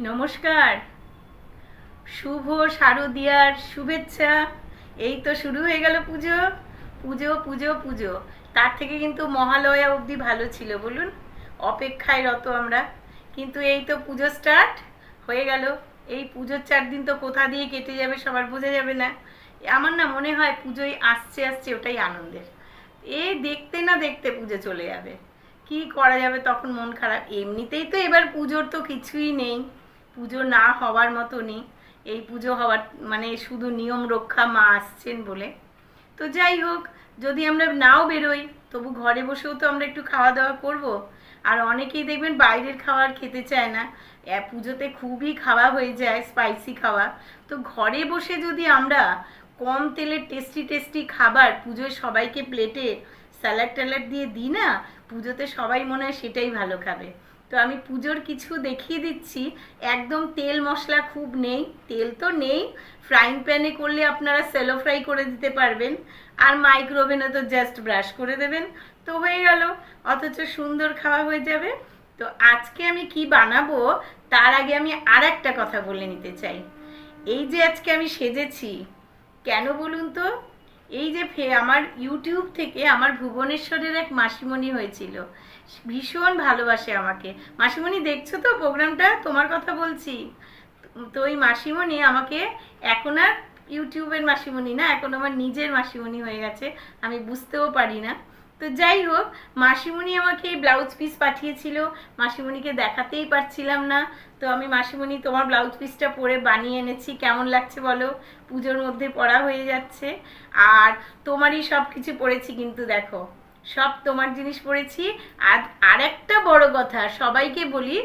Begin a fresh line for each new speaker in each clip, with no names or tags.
নমস্কার। শুভ শারদিয়ার শুভেচ্ছা। এই তো শুরু হয়ে গেল পুজো। পুজো পুজো পুজো। তার থেকে কিন্তু মহালয়া অবধি ভালো ছিল, বলুন? অপেক্ষায় রত আমরা। কিন্তু এই তো পুজো স্টার্ট হয়ে গেল। এই পুজোর চার দিন তো কোথা দিয়ে কেটে যাবে সবার বোঝা যাবে না। আমার না মনে হয় পুজোয় আসছে আসছে ওটাই আনন্দের। এই দেখতে না দেখতে পুজো চলে যাবে। কি করা যাবে তখন মন খারাপ? এমনিতেই তো এবার পুজোর তো কিছুই নেই। পুজো না হওয়ার মতনই, এই পুজো হওয়ার মানে শুধু নিয়ম রক্ষা মা আসছেন বলে। তো যাই হোক, যদি আমরা নাও বেরোই, তবু ঘরে বসেও তো আমরা একটু খাওয়া দাওয়া করব। আর অনেকেই দেখবেন বাইরের খাবার খেতে চায় না। পুজোতে খুবই খাওয়া হয়ে যায় স্পাইসি খাওয়া। তো ঘরে বসে যদি আমরা কম তেলের টেস্টি টেস্টি খাবার পুজোয় সবাইকে প্লেটে স্যালাড ট্যালাড দিয়ে দিই না, পুজোতে সবাই মনে হয় সেটাই ভালো খাবে। তো আমি পুজোর কিছু দেখিয়ে দিচ্ছি। একদম তেল মশলা খুব নেই, তেল তো নেই। ফ্রাইং প্যানে করলে আপনারা সেলো ফ্রাই করে দিতে পারবেন। আর মাইক্রোওভেনে তো জাস্ট ব্রাশ করে দেবেন। তো হয়ে গেল, অথচ সুন্দর খাওয়া হয়ে যাবে। তো আজকে আমি কি বানাবো, তার আগে আমি আর একটা কথা বলে নিতে চাই। এই যে আজকে আমি সেজেছি, কেন বলুন তো? এই যে ফে- আমার ইউটিউব থেকে আমার ভুবনেশ্বরের এক মাসিমণি হয়েছিল। ভীষণ ভালোবাসে আমাকে। মাসিমণি, দেখছ তো প্রোগ্রামটা? তোমার কথা বলছি। তো ওই মাসিমণি আমাকে এখন আর ইউটিউবের মাসিমণি না, এখন আমার নিজের মাসিমণি হয়ে গেছে। আমি বুঝতেও পারি না। তো যাই হোক, মাসিমণি আমাকে এই ব্লাউজ পিস পাঠিয়েছিল। মাসিমণিকে দেখাতেই পারছিলাম না। তো আমি, মাসিমণি, তোমার ব্লাউজ পিসটা পরে বানিয়ে এনেছি। কেমন লাগছে বলো? পুজোর মধ্যে পরা হয়ে যাচ্ছে। আর তোমারই সব কিছু পরেছি কিন্তু দেখো। সব তোমার জিনিস পরেছি আর আরেকটা বড় কথা, সবাইকে বলি,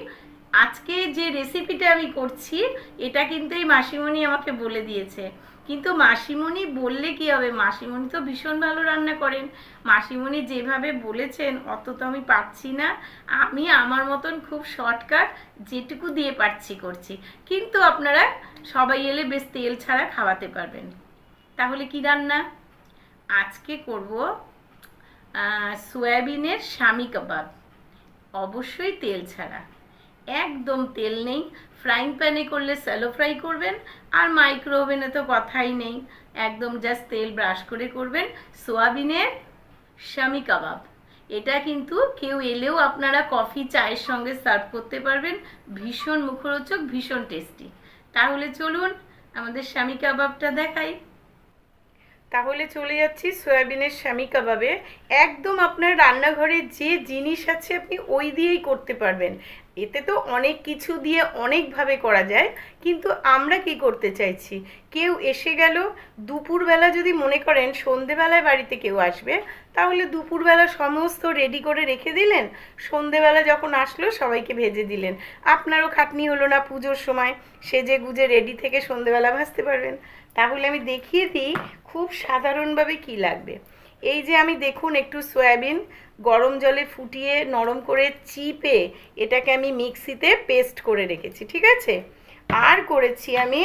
আজকে যে রেসিপিটা আমি করছি, এটা কিন্তু এই মাসিমণি আমাকে বলে দিয়েছে। কিন্তু মাসিমণি বললে কি হবে? মাসিমণি তো ভীষণ ভালো রান্না করেন। মাসিমণি যেভাবে বলেছেন, অত তো আমি পারছি না। আমি আমার মতন খুব শর্টকাট যেটুকু দিয়ে পারছি করছি। কিন্তু আপনারা সবাই এলে বেশ তেল ছাড়া খাওয়াতে পারবেন। তাহলে কি রান্না? আজকে করব সয়াবিনের স্বামী কাবাব। অবশ্যই তেল ছাড়া। একদম তেল নেই। ফ্রাইং প্যানে করলে স্যালো ফ্রাই করবেন, আর মাইক্রো ওভেনে তো কথাই নেই। একদম জাস্ট তেল ব্রাশ করে করবেন। সোয়াবিনের স্বামী কাবাব। এটা কিন্তু কেউ এলেও আপনারা কফি চায়ের সঙ্গে সার্ভ করতে পারবেন। ভীষণ মুখরোচক, ভীষণ টেস্টি তাহলে চলুন আমাদের স্বামী কাবাবটা দেখাই। তাহলে চলে যাচ্ছি সয়াবিনের স্বামী কাবাবে। একদম আপনার রান্নাঘরে যে জিনিস আছে আপনি ওই দিয়েই করতে পারবেন। এতে তো অনেক কিছু দিয়ে অনেকভাবে করা যায়, কিন্তু আমরা কি করতে চাইছি? কেউ এসে গেল, দুপুরবেলা যদি মনে করেন সন্ধেবেলায় বাড়িতে কেউ আসবে তাহলে দুপুরবেলা সমস্ত রেডি করে রেখে দিলেন? সন্ধেবেলা যখন আসলো, সবাইকে ভেজে দিলেন। আপনারও খাটনি হলো না পুজোর সময়। সেজে গুজে রেডি থেকে সন্ধেবেলা ভাজতে পারবেন। তাহলে আমি দেখিয়ে দিই খুব সাধারণভাবে কি লাগবে। এই যে আমি দেখুন একটু সয়াবিন গরম জলে ফুটিয়ে নরম করে চিপে এটাকে আমি মিক্সিতে পেস্ট করে রেখেছি, ঠিক আছে? আর করেছি আমি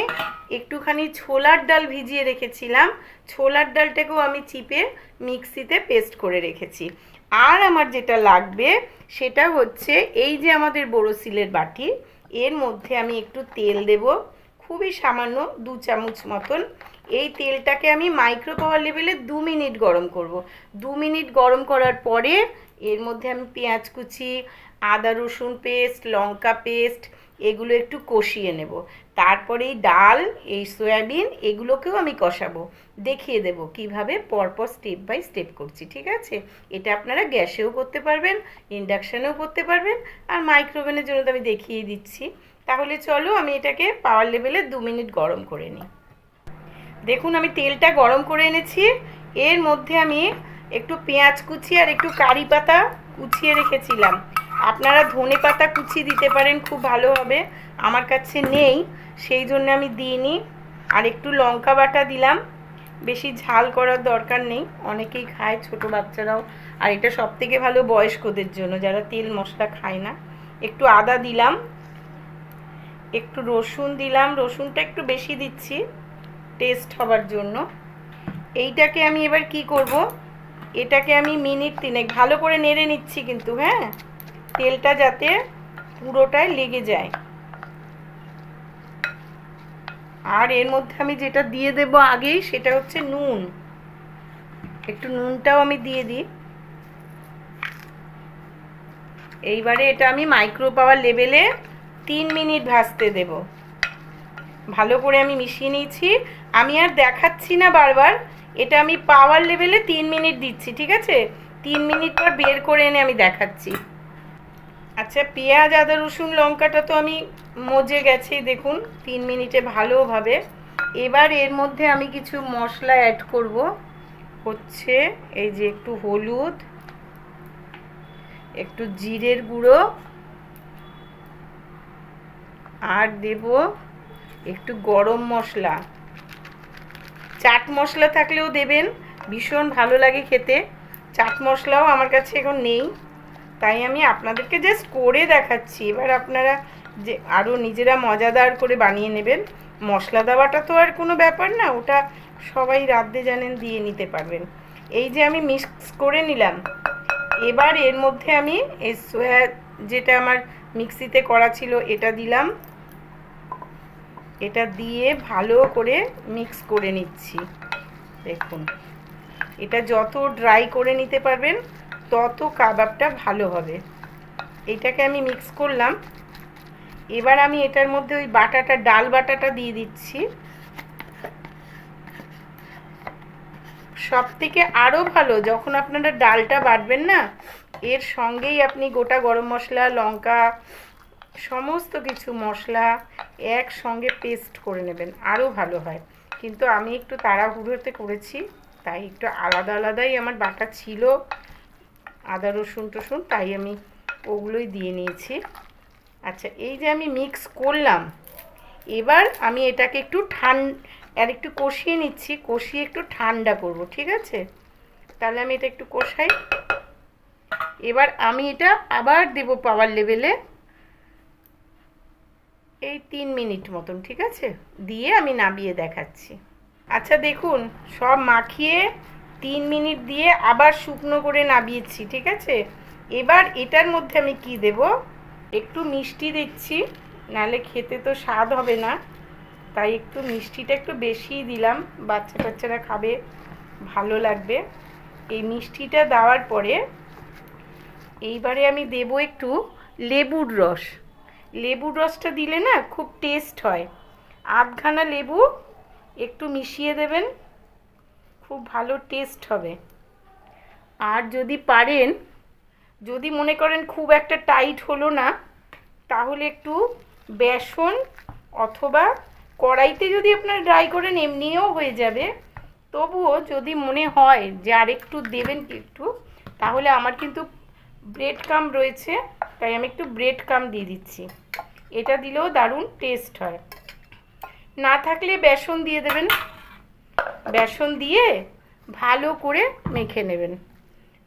একটুখানি ছোলার ডাল ভিজিয়ে রেখেছিলাম। ছোলার ডালটাকেও আমি চিপে মিক্সিতে পেস্ট করে রেখেছি। আর আমার যেটা লাগবে, সেটা হচ্ছে এই যে আমাদের বড়শিলের বাটি, এর মধ্যে আমি একটু তেল দেবো। খুবই সামান্য দু চামচ মতন। এই তেলটাকে আমি মাইক্রো পাওয়ার লেভেলে দু মিনিট গরম করব। দু মিনিট গরম করার পরে, এর মধ্যে আমি পেঁয়াজ কুচি, আদা রসুন পেস্ট, লঙ্কা পেস্ট, এগুলো একটু কষিয়ে নেব। তারপরে ডাল, এই সয়াবিন, এগুলোকেও আমি কষাবো। দেখিয়ে দেব কীভাবে, পরপর স্টেপ বাই স্টেপ করছি, ঠিক আছে? এটা আপনারা গ্যাসেও করতে পারবেন, ইন্ডাকশানেও করতে পারবেন, আর মাইক্রোওভেনের জন্য তো আমি দেখিয়ে দিচ্ছি। তাহলে চলো আমি এটাকে পাওয়ার লেভেলে দু মিনিট গরম করে নিই। দেখুন আমি তেলটা গরম করে এনেছি। এর মধ্যে আমি একটু পেঁয়াজ কুচি আর একটু কারি পাতা কুচিয়ে রেখেছিলাম। আপনারা ধনে পাতা কুচি দিতে পারেন, খুব ভালো হবে। আমার কাছে নেই, সেই জন্য আমি দিইনি। আর একটু লঙ্কা বাটা দিলাম। বেশি ঝাল করার দরকার নেই। অনেকেই খায়, ছোট বাচ্চারাও। আর এটা সব থেকে ভালো বয়স্কদের জন্য, যারা তেল মশলা খায় না। একটু আদা দিলাম। একটু রসুন দিলাম। রসুনটা একটু বেশি দিচ্ছি টেস্ট হবার জন্য। এইটাকে আমি এবার কি করব? এটাকে আমি মিনিট তিনেক, ভালো করে নেড়ে নিচ্ছি কিন্তু হ্যাঁ? তেলটা যাতে পুরোটাই লেগে যায়। আর এর মধ্যে আমি যেটা দিয়ে দেব আগেই, সেটা হচ্ছে নুন। একটু নুনটাও আমি দিয়ে দিই। এইবারে এটা আমি মাইক্রো পাওয়ার লেভেলে তিন মিনিট ভাজতে দেব। ভালো করে আমি মিশিয়ে নিয়েছি। আমি আর দেখাচ্ছি না বারবার। এটা আমি পাওয়ার লেভেলে তিন মিনিট দিচ্ছি, ঠিক আছে? তিন মিনিট পর বের করে এনে আমি দেখাচ্ছি। আচ্ছা পেঁয়াজ, আদা, রসুন, লঙ্কাটা তো আমি মজে গেছে, দেখুন, তিন মিনিটে ভালোভাবে এবার এর মধ্যে আমি কিছু মশলা অ্যাড করব। হচ্ছে এই যে একটু হলুদ, একটু জিরের গুঁড়ো, আর দেব একটু গরম মশলা। চাট মশলা থাকলেও দেবেন, ভীষণ ভালো লাগে খেতে। চাট মশলাও আমার কাছে এখন নেই। তাই আমি আপনাদেরকে জাস্ট করে দেখাচ্ছি। এবার আপনারা যে আরও নিজেরা মজাদার করে বানিয়ে নেবেন। মশলা দেওয়াটা তো আর কোনো ব্যাপার না, ওটা সবাই রাঁধতে জানেন দিয়ে নিতে পারবেন। এই যে আমি মিক্স করে নিলাম, এবার এর মধ্যে আমি এই সোয়া যেটা আমার মিক্সিতে করা ছিল, এটা দিলাম। এটা দিয়ে ভালো করে মিক্স করে নিচ্ছি। দেখুন, এটা যত ড্রাই করে নিতে পারবেন তত কাবাবটা ভালো হবে। এটাকে আমি মিক্স করলাম। এবার আমি এটার মধ্যে ওই বাটাটা, ডাল বাটাটা দিয়ে দিচ্ছি। সব থেকে আরও ভালো, যখন আপনারা ডালটা বাটবেন না, এর সঙ্গেই আপনি গোটা গরম মশলা, লঙ্কা, সমস্ত কিছু মশলা একসঙ্গে পেস্ট করে নেবেন। আরও ভালো হয়। কিন্তু আমি একটু তাড়াহুড়োতে করেছি, তাই একটু আলাদা আলাদাই আমার বাটা ছিল। আদা, রসুন টসুন, তাই আমি ওগুলোই দিয়ে নিয়েছি। আচ্ছা এই যে আমি মিক্স করলাম, এবার আমি এটাকে একটু ঠান, আর একটু কষিয়ে নিচ্ছি, কষিয়ে একটু ঠান্ডা করব, ঠিক আছে? তাহলে আমি এটা একটু কষাই। এবার আমি এটা আবার দেব পাওয়ার লেভেলে এই তিন মিনিট মতন, ঠিক আছে? দিয়ে আমি নামিয়ে দেখাচ্ছি। আচ্ছা দেখুন, সব মাখিয়ে তিন মিনিট দিয়ে আবার শুকনো করে নামিয়েছি ঠিক আছে? এবার এটার মধ্যে আমি কি দেব? একটু মিষ্টি দিচ্ছি নালে খেতে তো স্বাদ হবে না। তাই একটু মিষ্টিটা একটু বেশিই দিলাম, বাচ্চা কাচ্চারা খাবে, ভালো লাগবে। এই মিষ্টিটা দেওয়ার পরে এইবারে আমি দেব একটু লেবুর রস। লেবুর রসটা দিলে না খুব টেস্ট হয়। আধখানা লেবু একটু মিশিয়ে দেবেন খুব ভালো টেস্ট হবে। আর যদি পারেন, যদি মনে করেন খুব একটা টাইট হলো না, তাহলে একটু বেসন অথবা কড়াইতে যদি আপনার ড্রাই করেন এমনিও হয়ে যাবে। তবুও যদি মনে হয় যে আর একটু দেবেন একটু, তাহলে আমার কিন্তু ব্রেড কাম রয়েছে, তাই আমি একটু ব্রেড কাম দিয়ে দিচ্ছি। এটা দিলেও দারুণ টেস্ট হয়। না থাকলে বেসন দিয়ে দেবেন। বেসন দিয়ে ভালো করে মেখে নেবেন।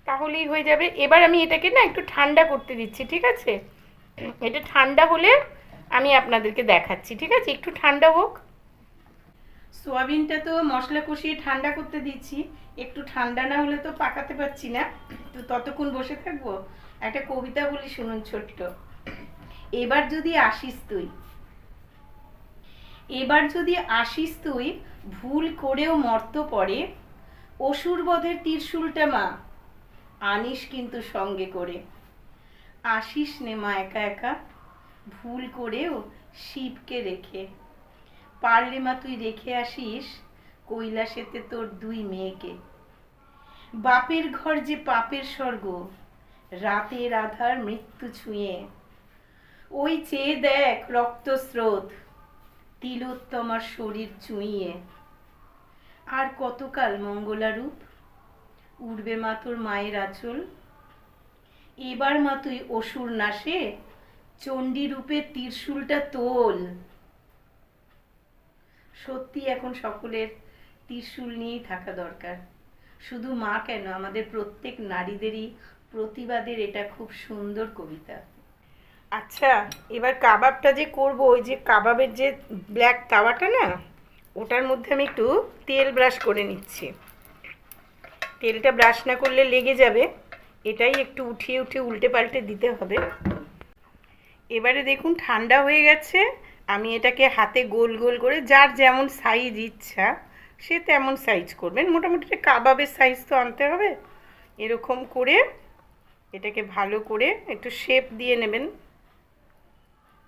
তাহলেই হয়ে যাবে। এবার আমি এটাকে না একটু ঠান্ডা করতে দিচ্ছি, ঠিক আছে? এটা ঠান্ডা হলে আমি আপনাদেরকে দেখাচ্ছি, ঠিক আছে? একটু ঠান্ডা হোক। সোয়াবিনটা তো মশলা কষিয়ে ঠান্ডা করতে দিচ্ছি। একটু ঠান্ডা না হলে তো পাকাতে পারছি না। তো ততক্ষণ বসে থাকব। একটা কবিতা বলি শুনুন ছোট্ট। এবার যদি আসিস তুই এবার যদি আসিস তুই, ভুল করেও মর্ত পড়ে। অসুরবধের ত্রিশূলটা মা, আনিস কিন্তু সঙ্গে করে। আসিস নে মা একা একা, ভুল করেও শিবকে রেখে। পারলে মা তুই রেখে আসিস কৈলাসেতে তোর দুই মেয়েকে। বাপের ঘর যে পাপের স্বর্গ, রাতের আধার মৃত্যু ছুঁয়ে। ওই চেয়ে দেখ রক্তস্রোত। তিলোত্তমার শরীর চুঁইয়ে। আর কতকাল মঙ্গলারূপ? উঠবে মা তোর মায়ের আঁচল। এবার মা তুই অসুর নাশে চণ্ডী রূপে ত্রিশূলটা তোল। সত্যি এখন সকলের ত্রিশূল নিয়েই থাকা দরকার। শুধু মা কেন, আমাদের প্রত্যেক নারীদেরই প্রতিবাদের এটা খুব সুন্দর কবিতা। আচ্ছা এবার কাবাবটা যে করব, ওই যে কাবাবের যে ব্ল্যাক তাওয়াটা না, ওটার মধ্যে আমি একটু তেল ব্রাশ করে নিচ্ছি। তেলটা ব্রাশ না করলে লেগে যাবে, এটাই একটু উঠিয়ে উঠিয়ে উল্টে পাল্টে দিতে হবে। এবারে দেখুন, ঠান্ডা হয়ে গেছে, আমি এটাকে হাতে গোল গোল করে যার যেমন সাইজ ইচ্ছা, সে তেমন সাইজ করবেন। মোটামুটি কাবাবের সাইজ তো আনতে হবে। এরকম করে এটাকে ভালো করে একটু শেপ দিয়ে নেবেন।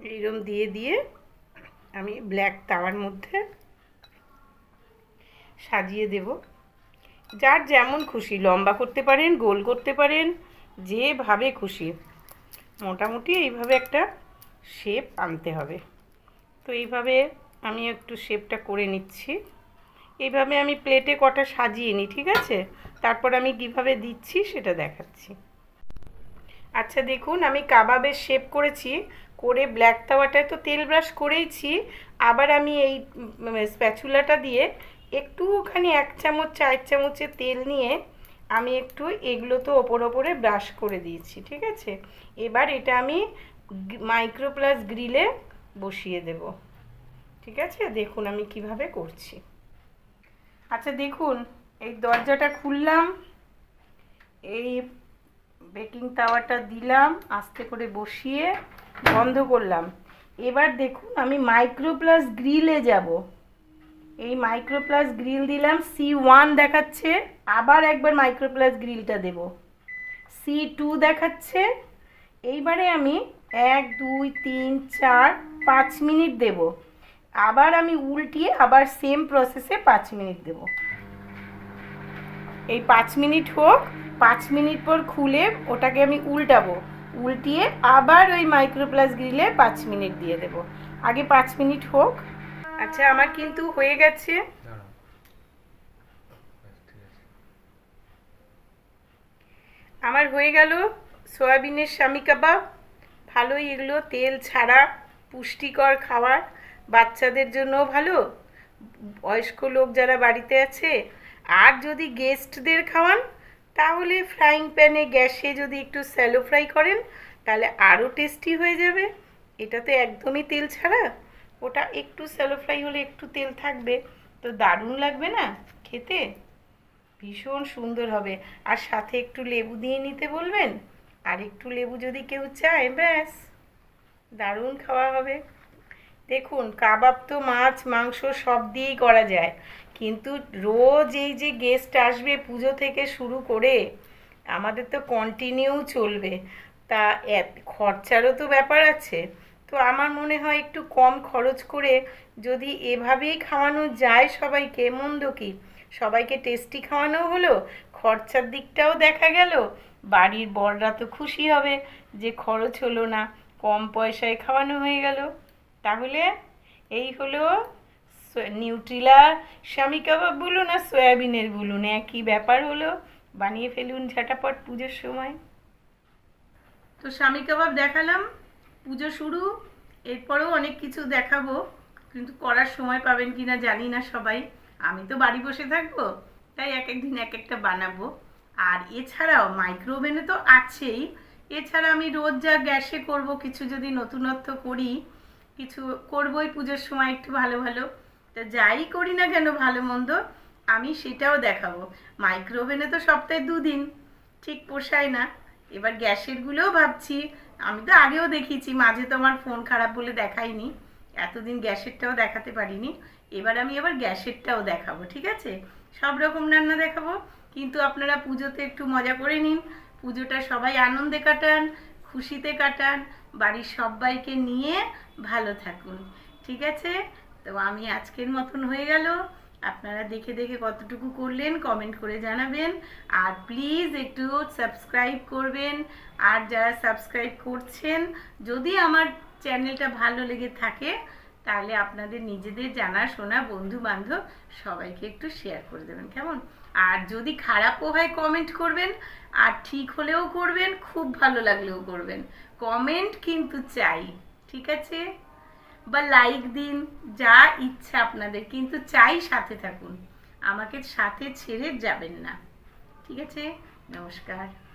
এইরকম দিয়ে দিয়ে আমি ব্ল্যাক তাওয়ার মধ্যে সাজিয়ে দেব। যার যেমন খুশি, লম্বা করতে পারেন, গোল করতে পারেন, যেভাবে খুশি। মোটামুটি এইভাবে একটা শেপ আনতে হবে। তো এইভাবে আমি একটু শেপটা করে নিচ্ছি। এইভাবে আমি প্লেটে কটা সাজিয়ে নিই, ঠিক আছে? তারপর আমি কীভাবে দিচ্ছি সেটা দেখাচ্ছি। আচ্ছা দেখুন, আমি কাবাবের শেপ করেছি। করে ব্ল্যাক তাওয়াটায় তো তেল ব্রাশ করেইছি। আবার আমি এই স্প্যাচুলাটা দিয়ে একটুখানি এক চামচ, চার চামচের তেল নিয়ে আমি একটু এগুলো তো ওপর ওপরে ব্রাশ করে দিয়েছি, ঠিক আছে? এবার এটা আমি মাইক্রোপ্লাস গ্রিলে বসিয়ে দেব। ঠিক আছে? দেখুন আমি কীভাবে করছি। আচ্ছা দেখুন, এই দরজাটা খুললাম, এই বেকিং তাওয়াটা দিলাম, আস্তে করে বসিয়ে বন্ধ করলাম। এবার দেখুন আমি মাইক্রোপ্লাস গ্রিলে যাব। এই মাইক্রোপ্লাস গ্রিল দিলাম সি ওয়ান দেখাচ্ছে, আবার একবার মাইক্রোপ্লাস গ্রিলটা দেব। সি টু দেখাচ্ছে, এইবারে আমি এক, দুই, তিন, চার, পাঁচ মিনিট দেব। আবার আমি উল্টিয়ে আবার সেম প্রসেসে পাঁচ মিনিট দেব। এই পাঁচ মিনিট হোক, পাঁচ মিনিট পর খুলে ওটাকে আমি উল্টাবো। উল্টিয়ে আবার ওই মাইক্রোপ্লাস গ্রিলে পাঁচ মিনিট দিয়ে দেব। আগে পাঁচ মিনিট হোক। আচ্ছা আমার কিন্তু হয়ে গেছে। আমার হয়ে গেল সয়াবিনের স্বামী কাবাব। ভালোই এগুলো তেল ছাড়া, পুষ্টিকর খাবার বাচ্চাদের জন্য ভালো। বয়স্ক লোক যারা বাড়িতে আছে, আর যদি গেস্টদের খাওয়ান তাহলে ফ্রাইং প্যানে গ্যাসে যদি একটু স্যালো ফ্রাই করেন, তাহলে আরও টেস্টি হয়ে যাবে। এটা তো একদমই তেল ছাড়া। ওটা একটু স্যালো ফ্রাই হলে একটু তেল থাকবে। তো দারুণ লাগবে না খেতে? ভীষণ সুন্দর হবে। আর সাথে একটু লেবু দিয়ে নিতে বলবেন? আর একটু লেবু যদি কেউ চায়, ব্যাস। দারুণ খাওয়া হবে। দেখুন, কাবাব তো মাছ, মাংস সব দিয়েই করা যায়। কিন্তু রোজ এই যে গেস্ট আসবে পুজো থেকে শুরু করে, আমাদের তো কন্টিনিউ চলবে। তা খরচারও তো ব্যাপার আছে। তো আমার মনে হয় একটু কম খরচ করে যদি এভাবেই খাওয়ানো যায় সবাইকে, মন্দ কি? সবাইকে টেস্টি খাওয়ানো হলো, খরচার দিকটাও দেখা গেল, বাড়ির বড়রা তো খুশি হবে যে খরচ হলো না, কম পয়সায় খাওয়ানো হয়ে গেল। তাহলে এই হলো নিউট্রিলা স্বামী কাবাব বলুন আর সয়াবিনের বলুন, একই ব্যাপার হলো, বানিয়ে ফেলুন ঝাটাপট পুজোর সময়। তো স্বামী কাবাব দেখালাম, পুজো শুরু, এরপরেও অনেক কিছু দেখাবো, কিন্তু করার সময় পাবেন কিনা জানি না সবাই। আমি তো বাড়ি বসে থাকব, তাই এক একদিন এক একটা বানাবো। আর এছাড়াও মাইক্রোওভেনে তো আছেই, এছাড়া আমি রোজ যা গ্যাসে করব, কিছু যদি নতুনত্ব করি কিছু করবই পুজোর সময় একটু ভালো ভালো। তা যাই করি না কেন ভালো মন্দ, আমি সেটাও দেখাবো। মাইক্রোওভেনে তো সপ্তাহে দুদিন, ঠিক পোষায় না। এবার গ্যাসেরগুলোও ভাবছি, আমি তো আগেও দেখিয়েছি, মাঝে তো আমার ফোন খারাপ বলে দেখাইনি এতদিন গ্যাসেরটাও দেখাতে পারিনি। এবার আমি আবার গ্যাসেরটাও দেখাবো, ঠিক আছে? সব রকম রান্না দেখাবো, কিন্তু আপনারা পুজোতে একটু মজা করে নিন। পুজোটা সবাই আনন্দে কাটান, খুশিতে কাটান বাড়ির সবাইকে নিয়ে ভালো থাকুন। ঠিক আছে? তো আমি আজকের মতন হয়ে গেল। আপনারা দেখে দেখে কতটুকু করলেন কমেন্ট করে জানাবেন। আর প্লিজ একটু সাবস্ক্রাইব করবেন। আর যারা সাবস্ক্রাইব করছেন, যদি আমার চ্যানেলটা ভালো লেগে থাকে, তাহলে আপনাদের নিজেদের জানা শোনা বন্ধু বান্ধব সবাইকে একটু শেয়ার করে দেবেন। কেমন? আর যদি খারাপও হয় কমেন্ট করবেন। আর ঠিক হলেও করবেন, খুব ভালো লাগলেও করবেন। কমেন্ট কিন্তু চাই, ঠিক আছে? বা লাইক দিন, যা ইচ্ছা আপনাদের, কিন্তু চাই সাথে থাকুন। আমাকে সাথে ছেড়ে যাবেন না, ঠিক আছে? নমস্কার।